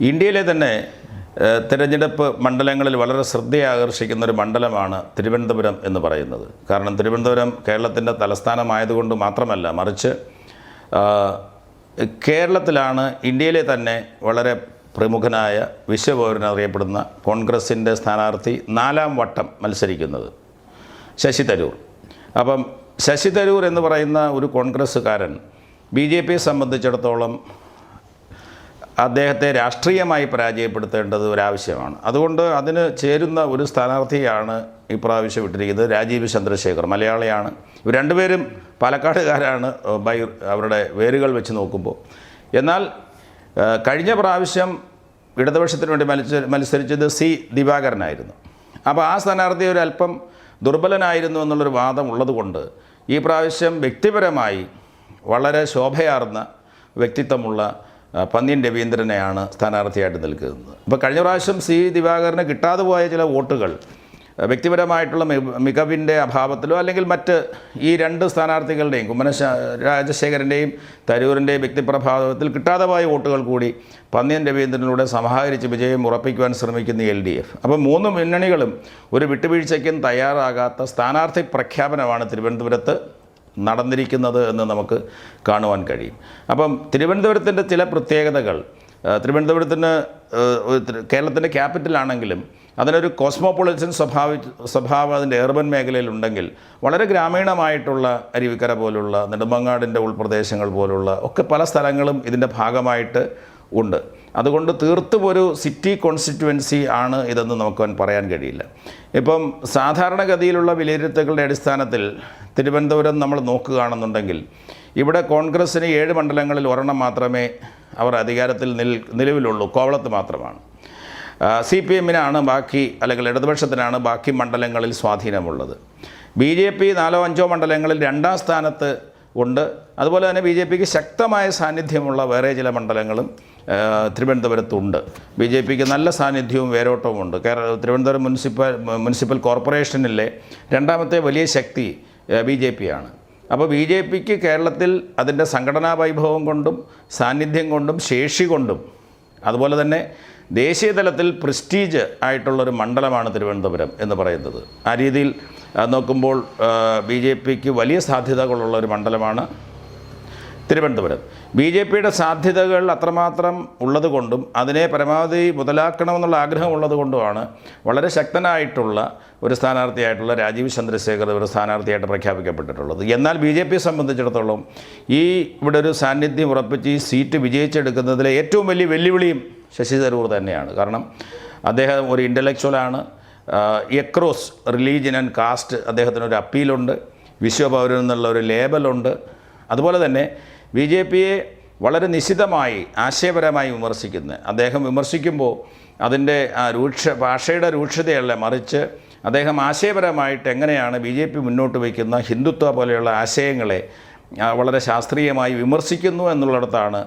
ഇന്ത്യയിലെ തന്നെ തിരഞ്ഞെടുപ്പ് മണ്ഡലങ്ങളിൽ വളരെ ശ്രദ്ധയാകർഷിക്കുന്ന ഒരു മണ്ഡലമാണ് തിരുവനന്തപുരം എന്ന് പറയുന്നത്. കാരണം തിരുവനന്തപുരം കേരളത്തിന്റെ തലസ്ഥാനമായതുകൊണ്ട് മാത്രമല്ല മറിച്ച് കേരളത്തിലാണ് ഇന്ത്യയിലെ തന്നെ വളരെ പ്രമുഖനായ വിശ്വപൗരൻ അറിയപ്പെടുന്ന കോൺഗ്രസിന്റെ സ്ഥാനാർത്ഥി നാലാം വട്ടം മത്സരിക്കുന്നത് ശശി തരൂർ. അപ്പം ശശി തരൂർ എന്ന് പറയുന്ന ഒരു കോൺഗ്രസ്സുകാരൻ ബി ജെ പിയെ സംബന്ധിച്ചിടത്തോളം അദ്ദേഹത്തെ രാഷ്ട്രീയമായി പരാജയപ്പെടുത്തേണ്ടത് ഒരാവശ്യമാണ്. അതുകൊണ്ട് അതിന് ചേരുന്ന ഒരു സ്ഥാനാർത്ഥിയാണ് ഇപ്രാവശ്യം ഇട്ടിരിക്കുന്നത് രാജീവ് ചന്ദ്രശേഖർ മലയാളിയാണ്. ഇവർ രണ്ടുപേരും പാലക്കാടുകാരാണ് ബൈ അവരുടെ വേരുകൾ വെച്ച് നോക്കുമ്പോൾ. എന്നാൽ കഴിഞ്ഞ പ്രാവശ്യം ഇടതുപക്ഷത്തിന് വേണ്ടി മത്സ മത്സരിച്ചത് സി ദിവാകരനായിരുന്നു. അപ്പോൾ ആ സ്ഥാനാർത്ഥി ഒരു അല്പം ദുർബലനായിരുന്നു എന്നുള്ളൊരു വാദം ഉള്ളതുകൊണ്ട് ഈ പ്രാവശ്യം വ്യക്തിപരമായി വളരെ ശോഭയാർന്ന വ്യക്തിത്വമുള്ള പന്ന്യൻ രവീന്ദ്രനെയാണ് സ്ഥാനാർത്ഥിയായിട്ട് നിൽക്കുന്നത്. അപ്പോൾ കഴിഞ്ഞ പ്രാവശ്യം സി ദിവാകരന് കിട്ടാതെ പോയ ചില വോട്ടുകൾ വ്യക്തിപരമായിട്ടുള്ള മികവിന്റെ അഭാവത്തിലോ അല്ലെങ്കിൽ മറ്റ് ഈ രണ്ട് സ്ഥാനാർത്ഥികളുടെയും കുമ്മന രാജശേഖരന്റെയും തരൂരിന്റെയും വ്യക്തിപ്രഭാവത്തിൽ കിട്ടാതെ പോയ വോട്ടുകൾ കൂടി പന്നിയൻ രവീന്ദ്രനിലൂടെ സമാഹരിച്ച് വിജയം ഉറപ്പിക്കുവാൻ ശ്രമിക്കുന്ന എൽ ഡി എഫ്. അപ്പോൾ മൂന്ന് മുന്നണികളും ഒരു വിട്ടുവീഴ്ചയ്ക്കും തയ്യാറാകാത്ത സ്ഥാനാർത്ഥി പ്രഖ്യാപനമാണ് തിരുവനന്തപുരത്ത് നടന്നിരിക്കുന്നത് എന്ന് നമുക്ക് കാണുവാൻ കഴിയും. അപ്പം തിരുവനന്തപുരത്തിന്റെ ചില പ്രത്യേകതകൾ തിരുവനന്തപുരത്തിന് കേരളത്തിന്റെ ക്യാപിറ്റലാണെങ്കിലും അതിനൊരു കോസ്മോപൊളിറ്റൻ സ്വഭാവ സ്വഭാവം അതിന്റെ ഏർബൻ മേഖലയിലുണ്ടെങ്കിൽ വളരെ ഗ്രാമീണമായിട്ടുള്ള അരുവിക്കര പോലുള്ള നെടുമങ്ങാടിന്റെ ഉൾപ്രദേശങ്ങൾ പോലുള്ള ഒക്കെ പല സ്ഥലങ്ങളും ഇതിന്റെ ഭാഗമായിട്ട് ഉണ്ട്. അതുകൊണ്ട് തീർത്തും ഒരു സിറ്റി കോൺസ്റ്റിറ്റുവൻസി ആണ് ഇതെന്ന് നമുക്ക് പറയാൻ കഴിയില്ല. ഇപ്പം സാധാരണഗതിയിലുള്ള വിലയിരുത്തലുകളുടെ അടിസ്ഥാനത്തിൽ തിരുവനന്തപുരം നമ്മൾ നോക്കുകയാണെന്നുണ്ടെങ്കിൽ ഇവിടെ കോൺഗ്രസ്സിന് ഏഴ് മണ്ഡലങ്ങളിൽ ഒരെണ്ണം മാത്രമേ അവർ അധികാരത്തിൽ നിൽ നിലവിലുള്ളൂ. കോവളത്ത് മാത്രമാണ്. സി പി എമ്മിനാണ് ബാക്കി അല്ലെങ്കിൽ ഇടതുപക്ഷത്തിനാണ് ബാക്കി മണ്ഡലങ്ങളിൽ സ്വാധീനമുള്ളത്. ബി ജെ പി നാലോ അഞ്ചോ മണ്ഡലങ്ങളിൽ രണ്ടാം സ്ഥാനത്ത് ഉണ്ട്. അതുപോലെ തന്നെ ബി ജെ പിക്ക് ശക്തമായ സാന്നിധ്യമുള്ള വേറെ ചില മണ്ഡലങ്ങളും തിരുവനന്തപുരത്തുണ്ട്. ബി ജെ പിക്ക് നല്ല സാന്നിധ്യവും വേരോട്ടവും ഉണ്ട് കേരള തിരുവനന്തപുരം മുനിസിപ്പൽ മുനിസിപ്പൽ കോർപ്പറേഷനിലെ രണ്ടാമത്തെ വലിയ ശക്തി ബി ജെ പി ആണ് അപ്പോൾ ബി ജെ പിക്ക് കേരളത്തിൽ അതിന്റെ സംഘടനാ വൈഭവം കൊണ്ടും സാന്നിധ്യം കൊണ്ടും ശേഷി കൊണ്ടും അതുപോലെ തന്നെ ദേശീയ തലത്തിൽ പ്രസ്റ്റീജ് ആയിട്ടുള്ളൊരു മണ്ഡലമാണ് തിരുവനന്തപുരം എന്ന് പറയുന്നത്. ആ രീതിയിൽ നോക്കുമ്പോൾ ബി ജെ പിക്ക് വലിയ സാധ്യതകളുള്ള ഒരു മണ്ഡലമാണ് തിരുവനന്തപുരം. ബി ജെ പിയുടെ സാധ്യതകൾ അത്രമാത്രം ഉള്ളതുകൊണ്ടും അതിനെ പരമാവധി മുതലാക്കണമെന്നുള്ള ആഗ്രഹം ഉള്ളതുകൊണ്ടുമാണ് വളരെ ശക്തനായിട്ടുള്ള ഒരു സ്ഥാനാർത്ഥിയായിട്ടുള്ള രാജീവ് ചന്ദ്രശേഖർ ഒരു സ്ഥാനാർത്ഥിയായിട്ട് പ്രഖ്യാപിക്കപ്പെട്ടിട്ടുള്ളത്. എന്നാൽ ബി ജെ പിയെ സംബന്ധിച്ചിടത്തോളം ഈ ഇവിടെ ഒരു സാന്നിധ്യം ഉറപ്പിച്ച് ഈ സീറ്റ് വിജയിച്ചെടുക്കുന്നതിലെ ഏറ്റവും വലിയ വെല്ലുവിളിയും ശശി തരൂർ തന്നെയാണ്. കാരണം അദ്ദേഹം ഒരു ഇന്റലക്ച്വലാണ് എക്രോസ് റിലീജിയൻ ആൻഡ് കാസ്റ്റ് അദ്ദേഹത്തിനൊരു അപ്പീലുണ്ട്. വിശ്വപൗരൻ എന്നുള്ള ഒരു ലേബലുണ്ട്. അതുപോലെ തന്നെ ബി ജെ പിയെ വളരെ നിശിതമായി ആശയപരമായി വിമർശിക്കുന്ന. അദ്ദേഹം വിമർശിക്കുമ്പോൾ അതിന്റെ ആ രൂക്ഷ ഭാഷയുടെ രൂക്ഷതയല്ല മറിച്ച് അദ്ദേഹം ആശയപരമായിട്ട് എങ്ങനെയാണ് ബി ജെ പി മുന്നോട്ട് വയ്ക്കുന്ന ഹിന്ദുത്വ പോലെയുള്ള ആശയങ്ങളെ വളരെ ശാസ്ത്രീയമായി വിമർശിക്കുന്നു എന്നുള്ളിടത്താണ്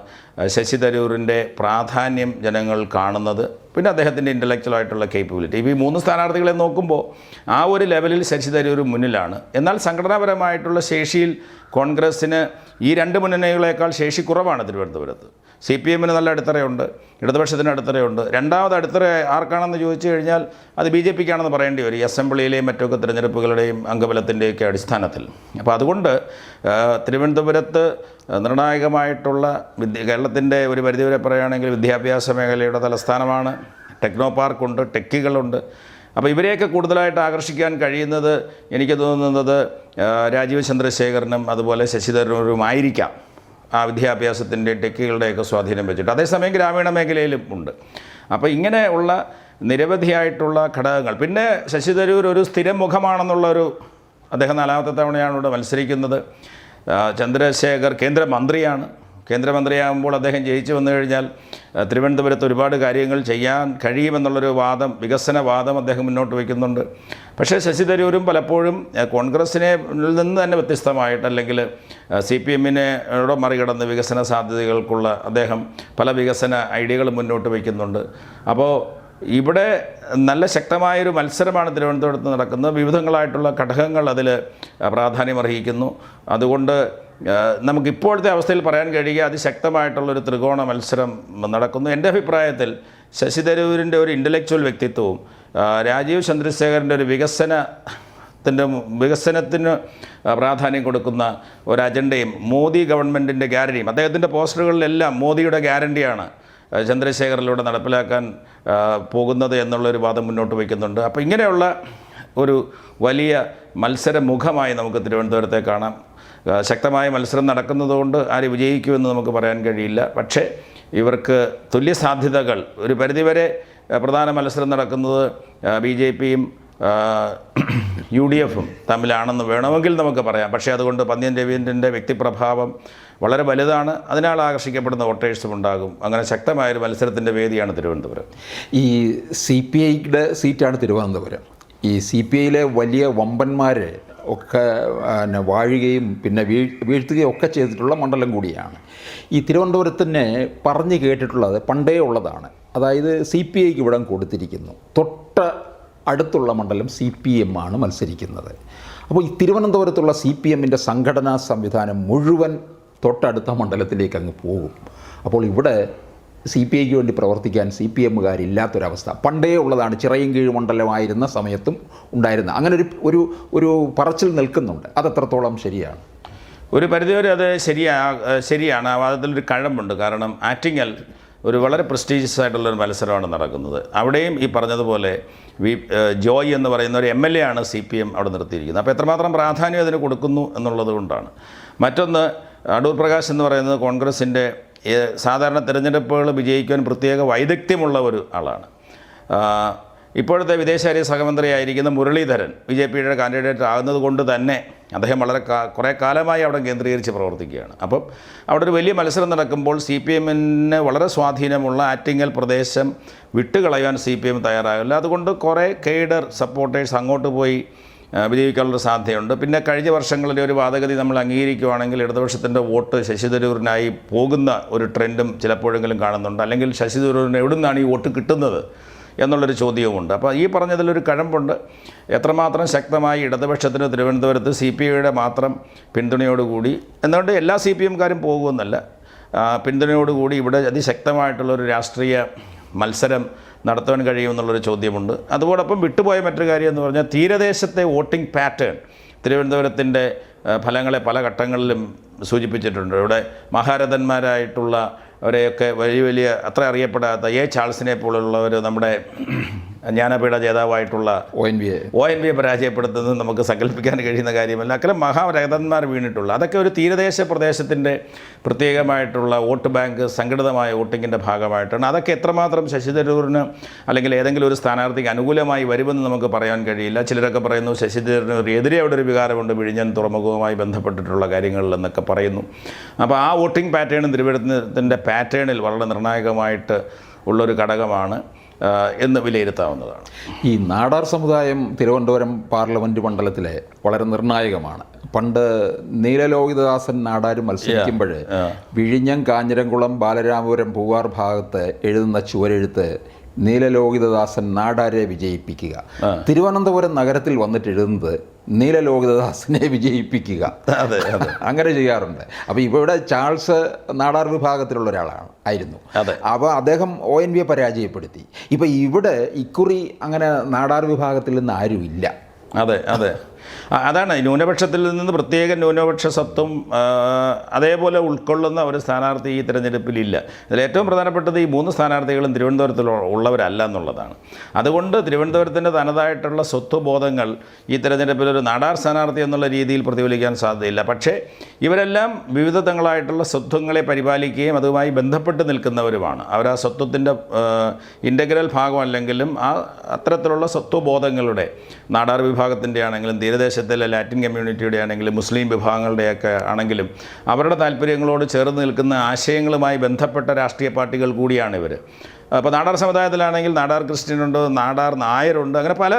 ശശി തരൂരിന്റെ പ്രാധാന്യം ജനങ്ങൾ കാണുന്നത് പിന്നെ അദ്ദേഹത്തിന്റെ ഇന്റലക്ച്വലായിട്ടുള്ള കേപ്പബിലിറ്റി ഈ മൂന്ന് സ്ഥാനാർത്ഥികളെ നോക്കുമ്പോൾ ആ ഒരു ലെവലിൽ ശശി തരൂർ മുന്നിലാണ്. എന്നാൽ സംഘടനാപരമായിട്ടുള്ള ശേഷിയിൽ കോൺഗ്രസ്സിന് ഈ രണ്ട് മുന്നണികളേക്കാൾ ശേഷി കുറവാണ് തിരുവനന്തപുരത്ത്. സി പി എമ്മിന് നല്ല അടിത്തറയുണ്ട് ഇടതുപക്ഷത്തിന് അടിത്തറയുണ്ട്. രണ്ടാമത് അടിത്തറ ആർക്കാണെന്ന് ചോദിച്ചു കഴിഞ്ഞാൽ അത് ബി ജെ പിക്കാണെന്ന് പറയേണ്ടി വരും. അസംബ്ലിയിലെയും മറ്റൊക്കെ തിരഞ്ഞെടുപ്പുകളുടെയും അംഗബലത്തിന്റെയൊക്കെ അടിസ്ഥാനത്തിൽ. അപ്പോൾ അതുകൊണ്ട് തിരുവനന്തപുരത്ത് നിർണായകമായിട്ടുള്ള വിദ്യ കേരളത്തിന്റെ ഒരു പരിധിവരെ പറയുകയാണെങ്കിൽ വിദ്യാഭ്യാസ മേഖലയുടെ തലസ്ഥാനമാണ്. ടെക്നോ പാർക്കുണ്ട് ടെക്കുകളുണ്ട്. അപ്പോൾ ഇവരെയൊക്കെ കൂടുതലായിട്ട് ആകർഷിക്കാൻ കഴിയുന്നത് എനിക്ക് തോന്നുന്നത് രാജീവ് ചന്ദ്രശേഖരനും അതുപോലെ ശശിധരനും തരൂരുമായിരിക്കാം ആ വിദ്യാഭ്യാസത്തിന്റെയും ടെക്കുകളുടെയൊക്കെ സ്വാധീനം വെച്ചിട്ട്. അതേസമയം ഗ്രാമീണ മേഖലയിലും ഉണ്ട്. അപ്പോൾ ഇങ്ങനെയുള്ള നിരവധിയായിട്ടുള്ള ഘടകങ്ങൾ. പിന്നെ ശശി തരൂർ ഒരു സ്ഥിരം മുഖമാണെന്നുള്ളൊരു അദ്ദേഹം നാലാമത്തെ തവണയാണ് ഇവിടെ മത്സരിക്കുന്നത്. ചന്ദ്രശേഖർ കേന്ദ്രമന്ത്രിയാണ്. കേന്ദ്രമന്ത്രിയാകുമ്പോൾ അദ്ദേഹം ജയിച്ചു വന്നു കഴിഞ്ഞാൽ തിരുവനന്തപുരത്ത് ഒരുപാട് കാര്യങ്ങൾ ചെയ്യാൻ കഴിയുമെന്നുള്ളൊരു വാദം വികസന വാദം അദ്ദേഹം മുന്നോട്ട് വയ്ക്കുന്നുണ്ട്. പക്ഷേ ശശി തരൂരും പലപ്പോഴും കോൺഗ്രസിനെ നിന്ന് തന്നെ വ്യത്യസ്തമായിട്ട് അല്ലെങ്കിൽ സി പി എമ്മിനെ മറികടന്ന് വികസന സാധ്യതകൾക്കുള്ള അദ്ദേഹം പല വികസന ഐഡിയകൾ മുന്നോട്ട് വയ്ക്കുന്നുണ്ട്. അപ്പോൾ ഇവിടെ നല്ല ശക്തമായൊരു മത്സരമാണ് തിരുവനന്തപുരത്ത് നടക്കുന്നത്. വിവിധങ്ങളായിട്ടുള്ള ഘടകങ്ങൾ അതിൽ പ്രാധാന്യം അർഹിക്കുന്നു അതുകൊണ്ട് നമുക്ക് ഇപ്പോഴത്തെ അവസ്ഥയിൽ പറയാൻ കഴിയുക അതിശക്തമായിട്ടുള്ളൊരു ത്രികോണ മത്സരം നടക്കുന്നു. എന്റെ അഭിപ്രായത്തിൽ ശശി തരൂരിന്റെ ഒരു ഇന്റലക്ച്വൽ വ്യക്തിത്വവും രാജീവ് ചന്ദ്രശേഖരന്റെ ഒരു വികസന ത്തിന്റെ വികസനത്തിന് പ്രാധാന്യം കൊടുക്കുന്ന ഒരു അജണ്ടയും മോദി ഗവൺമെന്റിന്റെ ഗ്യാരണ്ടിയും അദ്ദേഹത്തിന്റെ പോസ്റ്ററുകളിലെല്ലാം മോദിയുടെ ഗ്യാരണ്ടിയാണ് ചന്ദ്രശേഖറിലൂടെ നടപ്പിലാക്കാൻ പോകുന്നത് എന്നുള്ളൊരു വാദം മുന്നോട്ട് വയ്ക്കുന്നുണ്ട്. അപ്പോൾ ഇങ്ങനെയുള്ള ഒരു വലിയ മത്സരമുഖമായി നമുക്ക് തിരുവനന്തപുരത്തെ കാണാം. ശക്തമായ മത്സരം നടക്കുന്നതുകൊണ്ട് ആര് വിജയിക്കുമെന്ന് നമുക്ക് പറയാൻ കഴിയില്ല. പക്ഷേ ഇവർക്ക് തുല്യ സാധ്യതകൾ ഒരു പരിധിവരെ പ്രധാന മത്സരം നടക്കുന്നത് ബി ജെ പിയും യു ഡി എഫും തമ്മിലാണെന്ന് വേണമെങ്കിൽ നമുക്ക് പറയാം. പക്ഷേ അതുകൊണ്ട് പന്ന്യൻ രവീന്ദ്രന്റെ വ്യക്തിപ്രഭാവം വളരെ വലുതാണ്. അതിനാൽ ആകർഷിക്കപ്പെടുന്ന വോട്ടേഴ്സും ഉണ്ടാകും. അങ്ങനെ ശക്തമായൊരു മത്സരത്തിന്റെ വേദിയാണ് തിരുവനന്തപുരം. ഈ സി പി ഐയുടെ സീറ്റാണ് തിരുവനന്തപുരം. ഈ സി പി ഐയിലെ വലിയ വമ്പന്മാർ ഒക്കെ പിന്നെ വാഴുകയും പിന്നെ വീ വീഴ്ത്തുകയും ഒക്കെ ചെയ്തിട്ടുള്ള മണ്ഡലം കൂടിയാണ്. ഈ തിരുവനന്തപുരത്തിനെ പറഞ്ഞു കേട്ടിട്ടുള്ളത് പണ്ടേ ഉള്ളതാണ്. അതായത് സി പി ഐക്ക് ഇവിടം കൊടുത്തിരിക്കുന്നു. തൊട്ട അടുത്തുള്ള മണ്ഡലം സി പി എം ആണ് മത്സരിക്കുന്നത്. അപ്പോൾ ഈ തിരുവനന്തപുരത്തുള്ള സി പി എമ്മിന്റെ സംഘടനാ സംവിധാനം മുഴുവൻ തൊട്ടടുത്ത മണ്ഡലത്തിലേക്ക് അങ്ങ് പോകും. അപ്പോൾ ഇവിടെ സി പി ഐക്ക് വേണ്ടി പ്രവർത്തിക്കാൻ സി പി എമ്മുകാരില്ലാത്തൊരവസ്ഥ പണ്ടേ ഉള്ളതാണ് ചിറയും കീഴ് മണ്ഡലമായിരുന്ന സമയത്തും ഉണ്ടായിരുന്ന അങ്ങനെ ഒരു ഒരു ഒരു പറച്ചിൽ നിൽക്കുന്നുണ്ട്. അതെത്രത്തോളം ശരിയാണ്. ഒരു പരിധിവരെ അത് ശരിയാ ശരിയാണ്. ആ വാദത്തിലൊരു കഴമ്പുണ്ട്. കാരണം ആറ്റിങ്ങൽ ഒരു വളരെ പ്രസ്റ്റീജിയസ് ആയിട്ടുള്ളൊരു മത്സരമാണ് നടക്കുന്നത്. അവിടെയും ഈ പറഞ്ഞതുപോലെ വി ജോയ് എന്ന് പറയുന്ന ഒരു എം എൽ എ ആണ് സി പി എം അവിടെ നിർത്തിയിരിക്കുന്നത്. അപ്പോൾ എത്രമാത്രം പ്രാധാന്യം അതിന് കൊടുക്കുന്നു എന്നുള്ളത് കൊണ്ടാണ്. മറ്റൊന്ന് അടൂർ പ്രകാശ് എന്ന് പറയുന്നത് കോൺഗ്രസിന്റെ സാധാരണ തിരഞ്ഞെടുപ്പുകൾ വിജയിക്കാൻ പ്രത്യേക വൈദഗ്ധ്യമുള്ള ഒരു ആളാണ്. ഇപ്പോഴത്തെ വിദേശകാര്യ സഹമന്ത്രിയായിരിക്കുന്ന മുരളീധരൻ ബി ജെ പിയുടെ കാൻഡിഡേറ്റ് ആകുന്നത് കൊണ്ട് തന്നെ അദ്ദേഹം വളരെ കുറേ കാലമായി അവിടെ കേന്ദ്രീകരിച്ച് പ്രവർത്തിക്കുകയാണ്. അപ്പം അവിടെ ഒരു വലിയ മത്സരം നടക്കുമ്പോൾ സി പി എമ്മിന് വളരെ സ്വാധീനമുള്ള ആറ്റിങ്ങൽ പ്രദേശം വിട്ടുകളയാൻ സി പി എം തയ്യാറാകില്ല അതുകൊണ്ട് കുറേ കേഡർ സപ്പോർട്ടേഴ്സ് അങ്ങോട്ട് പോയി വിജയിക്കാനുള്ള സാധ്യതയുണ്ട്. പിന്നെ കഴിഞ്ഞ വർഷങ്ങളിലെ ഒരു വാദഗതി നമ്മൾ അംഗീകരിക്കുകയാണെങ്കിൽ ഇടതുപക്ഷത്തിന്റെ വോട്ട് ശശി തരൂരിനായി പോകുന്ന ഒരു ട്രെൻഡും ചിലപ്പോഴെങ്കിലും കാണുന്നുണ്ട്. അല്ലെങ്കിൽ ശശി തരൂരിന് നിന്നാണ് ഈ വോട്ട് കിട്ടുന്നത് എന്നുള്ളൊരു ചോദ്യവുമുണ്ട്. അപ്പോൾ ഈ പറഞ്ഞതിലൊരു കഴമ്പുണ്ട്. എത്രമാത്രം ശക്തമായി ഇടതുപക്ഷത്തിന് തിരുവനന്തപുരത്ത് സി പി ഐയുടെ മാത്രം പിന്തുണയോടുകൂടി എന്നുകൊണ്ട് എല്ലാ സി പി എംകാരും പോകുമെന്നല്ല പിന്തുണയോടുകൂടി ഇവിടെ അതിശക്തമായിട്ടുള്ളൊരു രാഷ്ട്രീയ മത്സരം നടത്താൻ കഴിയുമെന്നുള്ളൊരു ചോദ്യമുണ്ട്. അതോടൊപ്പം വിട്ടുപോയ മറ്റൊരു കാര്യം എന്ന് പറഞ്ഞാൽ തീരദേശത്തെ വോട്ടിംഗ് പാറ്റേൺ തിരുവനന്തപുരത്തിന്റെ ഫലങ്ങളെ പല ഘട്ടങ്ങളിലും സൂചിപ്പിച്ചിട്ടുണ്ട്. ഇവിടെ മഹാരഥന്മാരായിട്ടുള്ള അവരെയൊക്കെ വലിയ വലിയ അത്ര അറിയപ്പെടാത്ത എ ചാൾസിനെ പോലുള്ളവർ നമ്മുടെ Jnanpith ജേതാവായിട്ടുള്ള O N V A O N വിയെ പരാജയപ്പെടുത്തുന്നത് നമുക്ക് സങ്കല്പിക്കാൻ കഴിയുന്ന കാര്യമല്ല. അക്കരം മഹാരഥന്മാർ വീണിട്ടുള്ള. അതൊക്കെ ഒരു തീരദേശ പ്രദേശത്തിന്റെ പ്രത്യേകമായിട്ടുള്ള വോട്ട് ബാങ്ക് സംഘടിതമായ വോട്ടിങ്ങിന്റെ ഭാഗമായിട്ടാണ്. അതൊക്കെ എത്രമാത്രം ശശി തരൂരിന് അല്ലെങ്കിൽ ഏതെങ്കിലും ഒരു സ്ഥാനാർത്ഥിക്ക് അനുകൂലമായി വരുമെന്ന് നമുക്ക് പറയാൻ കഴിയില്ല. ചിലരൊക്കെ പറയുന്നു ശശി തരൂരിന് എതിരെ അവിടെ ഒരു വികാരമുണ്ട് വിഴിഞ്ഞൻ തുറമുഖവുമായി ബന്ധപ്പെട്ടിട്ടുള്ള കാര്യങ്ങളിൽ എന്നൊക്കെ പറയുന്നു. അപ്പോൾ ആ വോട്ടിംഗ് പാറ്റേണും തിരുവനന്തപുരത്തിന്റെ പാറ്റേണിൽ വളരെ നിർണായകമായിട്ട് ഉള്ളൊരു ഘടകമാണ്. എന്ന് വിലയിരുത്താവുന്നതാണ്. ഈ നാടാർ സമുദായം തിരുവനന്തപുരം പാർലമെന്റ് മണ്ഡലത്തിലെ വളരെ നിർണായകമാണ്. പണ്ട് നീലലോഹിതദാസൻ നാടാർ മത്സരിക്കുമ്പോൾ വിഴിഞ്ഞം കാഞ്ഞിരംകുളം ബാലരാമപുരം പൂവാർ ഭാഗത്ത് എഴുതുന്ന ചുവരെഴുത്ത് നീലലോഹിതദാസൻ നാടാരെ വിജയിപ്പിക്കുക. തിരുവനന്തപുരം നഗരത്തിൽ വന്നിട്ട് എഴുതുന്നത് നീലലോഹിതദാസനെ വിജയിപ്പിക്കുക. അതെ അങ്ങനെ ചെയ്യാറുണ്ട്. അപ്പോൾ ഇവിടെ ചാൾസ് നാടാർ വിഭാഗത്തിലുള്ള ഒരാളാണ് ആയിരുന്നു. അതെ. അപ്പോൾ അദ്ദേഹം ഒ എൻ വിയെ പരാജയപ്പെടുത്തി. ഇപ്പോൾ ഇവിടെ ഇക്കുറി അങ്ങനെ നാടാർ വിഭാഗത്തിൽ നിന്ന് ആരുമില്ല. അതെ അതെ. അതാണ് ന്യൂനപക്ഷത്തിൽ നിന്ന് പ്രത്യേക ന്യൂനപക്ഷ സത്വം അതേപോലെ ഉൾക്കൊള്ളുന്ന ഒരു സ്ഥാനാർത്ഥി ഈ തിരഞ്ഞെടുപ്പിലില്ല. ഇതിൽ ഏറ്റവും പ്രധാനപ്പെട്ടത് ഈ മൂന്ന് സ്ഥാനാർത്ഥികളും തിരുവനന്തപുരത്തിൽ ഉള്ളവരല്ല എന്നുള്ളതാണ്. അതുകൊണ്ട് തിരുവനന്തപുരത്തിന്റെ തനതായിട്ടുള്ള സ്വത്വബോധങ്ങൾ ഈ തിരഞ്ഞെടുപ്പിൽ ഒരു നാടാർ സ്ഥാനാർത്ഥി എന്നുള്ള രീതിയിൽ പ്രതിഫലിക്കാൻ സാധ്യതയില്ല. പക്ഷേ ഇവരെല്ലാം വിവിധ തങ്ങളായിട്ടുള്ള സ്വത്വങ്ങളെ പരിപാലിക്കുകയും അതുമായി ബന്ധപ്പെട്ട് നിൽക്കുന്നവരുമാണ്. അവർ ആ സ്വത്വത്തിന്റെ ഇന്റഗ്രൽ ഭാഗമല്ലെങ്കിലും ആ അത്തരത്തിലുള്ള സ്വത്വബോധങ്ങളുടെ നാടാർ വിഭാഗത്തിന്റെ ആണെങ്കിലും തീരദേശത്തിലെ ലാറ്റിൻ കമ്മ്യൂണിറ്റിയുടെ ആണെങ്കിലും മുസ്ലിം വിഭാഗങ്ങളുടെയൊക്കെ ആണെങ്കിലും അവരുടെ താല്പര്യങ്ങളോട് ചേർന്ന് നിൽക്കുന്ന ആശയങ്ങളുമായി ബന്ധപ്പെട്ട രാഷ്ട്രീയ പാർട്ടികൾ കൂടിയാണ് ഇവർ അപ്പോൾ നാടാർ സമുദായത്തിലാണെങ്കിൽ നാടാർ ക്രിസ്ത്യനുണ്ട് നാടാർ നായരുണ്ട് അങ്ങനെ പല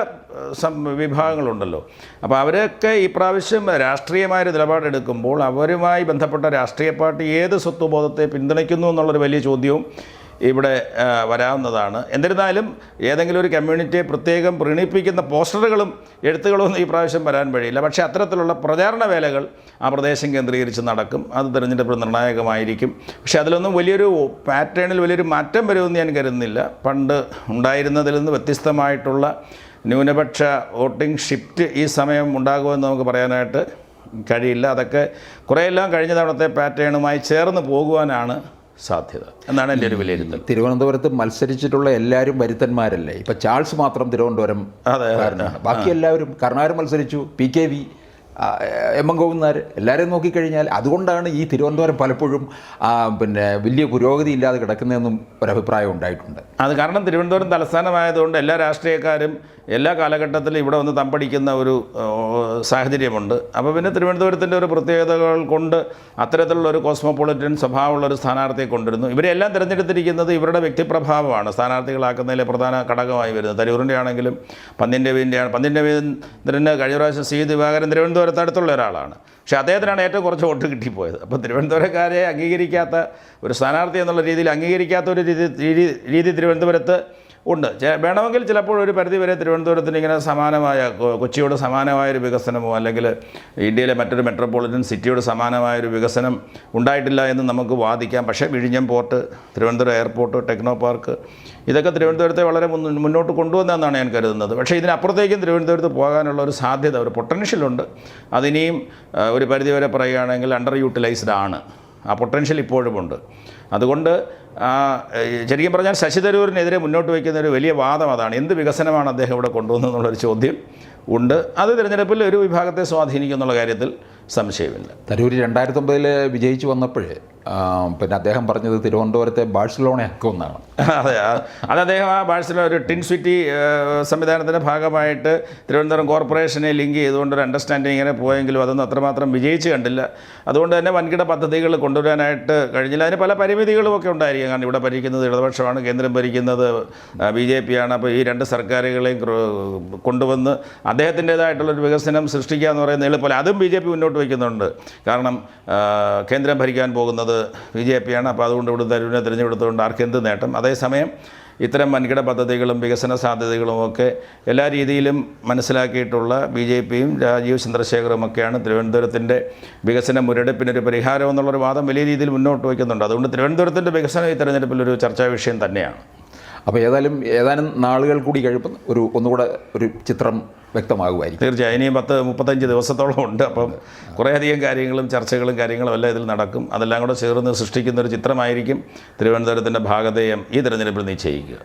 വിഭാഗങ്ങളുണ്ടല്ലോ. അപ്പോൾ അവരൊക്കെ ഈ പ്രാവശ്യം രാഷ്ട്രീയമായൊരു നിലപാടെടുക്കുമ്പോൾ അവരുമായി ബന്ധപ്പെട്ട രാഷ്ട്രീയ പാർട്ടി ഏത് സ്വത്വബോധത്തെ പിന്തുണയ്ക്കുന്നു എന്നുള്ളൊരു വലിയ ചോദ്യവും ഇവിടെ വരാവുന്നതാണ്. എന്നിരുന്നാലും ഏതെങ്കിലും ഒരു കമ്മ്യൂണിറ്റിയെ പ്രത്യേകം പ്രീണിപ്പിക്കുന്ന പോസ്റ്ററുകളും എഴുത്തുകളും ഈ പ്രാവശ്യം വരാൻ വഴിയില്ല. പക്ഷേ അത്തരത്തിലുള്ള പ്രചാരണ വേലകൾ ആ പ്രദേശം കേന്ദ്രീകരിച്ച് നടക്കും. അത് തിരഞ്ഞെടുപ്പ് നിർണായകമായിരിക്കും. പക്ഷേ അതിലൊന്നും വലിയൊരു പാറ്റേണിൽ വലിയൊരു മാറ്റം വരുമെന്ന് ഞാൻ കരുതുന്നില്ല. പണ്ട് ഉണ്ടായിരുന്നതിൽ നിന്ന് വ്യത്യസ്തമായിട്ടുള്ള ന്യൂനപക്ഷ വോട്ടിംഗ് ഷിഫ്റ്റ് ഈ സമയം ഉണ്ടാകുമെന്ന് നമുക്ക് പറയാനായിട്ട് കഴിയില്ല. അതൊക്കെ കുറേയെല്ലാം കഴിഞ്ഞ തവണത്തെ പാറ്റേണുമായി ചേർന്ന് പോകുവാനാണ് സാധ്യത. എന്നാണ് എന്റെ ഒരു വിലയിരുത്തൽ. തിരുവനന്തപുരത്ത് മത്സരിച്ചിട്ടുള്ള എല്ലാവരും വരുത്തന്മാരല്ലേ? ഇപ്പൊ ചാൾസ് മാത്രം തിരുവനന്തപുരം ബാക്കി എല്ലാവരും കർണാരും മത്സരിച്ചു P K V M M ഗോവിന്ദനാർ എല്ലാവരെയും നോക്കിക്കഴിഞ്ഞാൽ അതുകൊണ്ടാണ് ഈ തിരുവനന്തപുരം പലപ്പോഴും പിന്നെ വലിയ പുരോഗതി ഇല്ലാതെ കിടക്കുന്നതെന്നും ഒരഭിപ്രായം ഉണ്ടായിട്ടുണ്ട്. അത് കാരണം തിരുവനന്തപുരം തലസ്ഥാനമായതുകൊണ്ട് എല്ലാ രാഷ്ട്രീയക്കാരും എല്ലാ കാലഘട്ടത്തിലും ഇവിടെ വന്ന് തമ്പടിക്കുന്ന ഒരു സാഹചര്യമുണ്ട്. അപ്പോൾ പിന്നെ തിരുവനന്തപുരത്തിന്റെ ഒരു പ്രത്യേകതകൾ കൊണ്ട് അത്തരത്തിലുള്ള ഒരു കോസ്മോപൊളിറ്റൻ സ്വഭാവമുള്ള ഒരു സ്ഥാനാർത്ഥിയെ കൊണ്ടുവരുന്നു. ഇവരെല്ലാം തിരഞ്ഞെടുത്തിരിക്കുന്നത് ഇവരുടെ വ്യക്തിപ്രഭാവമാണ്. സ്ഥാനാർത്ഥികളാക്കുന്നതിലെ പ്രധാന ഘടകമായി വരുന്നത്. തരൂറിന്റെ ആണെങ്കിലും പന്ന്യൻ ആണ് പന്നിന്റെ രവീന്ദ്രന് കഴിഞ്ഞ പ്രാവശ്യം സി. ദിവാകരൻ തിരുവനന്തപുരത്ത് അടുത്തുള്ള ഒരാളാണ്. പക്ഷേ അദ്ദേഹത്തിനാണ് ഏറ്റവും കുറച്ച് വോട്ട് കിട്ടിപ്പോയത്. അപ്പോൾ തിരുവനന്തപുരക്കാരെ അംഗീകരിക്കാത്ത ഒരു സ്ഥാനാർത്ഥി എന്നുള്ള രീതിയിൽ അംഗീകരിക്കാത്ത ഒരു രീതി രീതി തിരുവനന്തപുരത്ത് ഉണ്ട്. വേണമെങ്കിൽ ചിലപ്പോൾ ഒരു പരിധി വരെ തിരുവനന്തപുരത്തിന് ഇങ്ങനെ സമാനമായ കൊച്ചിയോട് സമാനമായ ഒരു വികസനമോ അല്ലെങ്കിൽ ഇന്ത്യയിലെ മറ്റൊരു മെട്രോപൊളിറ്റൻ സിറ്റിയോട് സമാനമായ ഒരു വികസനം ഉണ്ടായിട്ടില്ല എന്ന് നമുക്ക് വാദിക്കാം. പക്ഷേ വിഴിഞ്ഞം port Thiruvananthapuram airport Technopark ഇതൊക്കെ തിരുവനന്തപുരത്തെ വളരെ മുന്ന- മുന്നോട്ട് കൊണ്ടുവന്നതെന്നാണ് ഞാൻ കരുതുന്നത്. പക്ഷേ ഇതിനപ്പുറത്തേക്കും തിരുവനന്തപുരത്ത് പോകാനുള്ള ഒരു സാധ്യത ഒരു പൊട്ടൻഷ്യലുണ്ട് അതിനെയും ഒരു പരിധിവരെ പറയുകയാണെങ്കിൽ അണ്ടർ യൂട്ടിലൈസ്ഡ് ആണ്. ആ പൊട്ടൻഷ്യൽ ഇപ്പോഴുമുണ്ട് അതുകൊണ്ട് ശരിക്കും പറഞ്ഞാൽ ശശി തരൂരിനെതിരെ മുന്നോട്ട് വയ്ക്കുന്ന ഒരു വലിയ വാദം അതാണ്. എന്ത് വികസനമാണ് അദ്ദേഹം ഇവിടെ കൊണ്ടുവന്നതെന്നുള്ളൊരു ചോദ്യം ഉണ്ട്. അത് തിരഞ്ഞെടുപ്പിൽ ഒരു വിഭാഗത്തെ സ്വാധീനിക്കും എന്നുള്ള കാര്യത്തിൽ സംശയമില്ല. തരൂർ രണ്ടായിരത്തി ഒമ്പതിൽ വിജയിച്ചു വന്നപ്പോൾ പിന്നെ അദ്ദേഹം പറഞ്ഞത് തിരുവനന്തപുരത്തെ ബാഴ്സലോണയാക്കുമെന്നാണ് അതെ ആ- അത് അദ്ദേഹം ആ ബാഴ്സലോ ഒരു ടിൻ സിറ്റി സംവിധാനത്തിന്റെ ഭാഗമായിട്ട് തിരുവനന്തപുരം കോർപ്പറേഷനെ ലിങ്ക് ചെയ്തുകൊണ്ട് ഒരു അണ്ടർസ്റ്റാൻഡിങ് ഇങ്ങനെ പോയെങ്കിലും അതൊന്നും അത്രമാത്രം വിജയിച്ച് കണ്ടില്ല. അതുകൊണ്ട് തന്നെ വൻകിട പദ്ധതികൾ കൊണ്ടുവരാനായിട്ട് കഴിഞ്ഞില്ല. അതിന് പല പരിമിതികളും ഒക്കെ ഉണ്ടായിരിക്കും. കാരണം ഇവിടെ ഭരിക്കുന്നത് ഇടതുപക്ഷമാണ് കേന്ദ്രം ഭരിക്കുന്നത് ബി ജെ പി ആണ് അപ്പോൾ ഈ രണ്ട് സർക്കാരുകളെയും ക്ര- കൊണ്ടുവന്ന് അദ്ദേഹത്തിന്റേതായിട്ടുള്ളൊരു വികസനം സൃഷ്ടിക്കുക എന്ന് പറയുന്നത് എളുപ്പമല്ല. അതും ബി ജെ പി മുന്നോട്ട് വയ്ക്കുന്നുണ്ട്. കാരണം കേന്ദ്രം ഭരിക്കാൻ പോകുന്നത് ബി ജെ പിയാണ്. അപ്പോൾ അതുകൊണ്ട് ഇവിടെ അരുവിനെ തിരഞ്ഞെടുത്തുകൊണ്ട് ആർക്ക് എന്ത് നേട്ടം? അതേസമയം ഇത്തരം വൻകിട പദ്ധതികളും വികസന സാധ്യതകളും ഒക്കെ എല്ലാ രീതിയിലും മനസ്സിലാക്കിയിട്ടുള്ള ബി ജെ പിയും രാജീവ് ചന്ദ്രശേഖറും ഒക്കെയാണ് തിരുവനന്തപുരത്തിന്റെ വികസന മുരടിപ്പിനൊരു പരിഹാരം എന്നുള്ളൊരു വാദം വലിയ രീതിയിൽ മുന്നോട്ട് വയ്ക്കുന്നുണ്ട്. അതുകൊണ്ട് തിരുവനന്തപുരത്തിന്റെ വികസനം ഈ തെരഞ്ഞെടുപ്പിലൊരു ചർച്ചാ വിഷയം തന്നെയാണ്. അപ്പോൾ ഏതായാലും ഏതാനും നാളുകൾ കൂടി കഴിയുമ്പോൾ ഒരു ഒന്നുകൂടെ ഒരു ചിത്രം വ്യക്തമാകുമായിരിക്കും. തീർച്ചയായും. ഇനിയും പത്ത് മുപ്പത്തഞ്ച് ദിവസത്തോളം ഉണ്ട്. അപ്പം കുറേയധികം കാര്യങ്ങളും ചർച്ചകളും കാര്യങ്ങളും എല്ലാം ഇതിൽ നടക്കും. അതെല്ലാം കൂടെ ചേർന്ന് സൃഷ്ടിക്കുന്ന ഒരു ചിത്രമായിരിക്കും തിരുവനന്തപുരത്തിന്റെ ഭാഗതേയം ഈ തിരഞ്ഞെടുപ്പിൽ നിശ്ചയിക്കുക.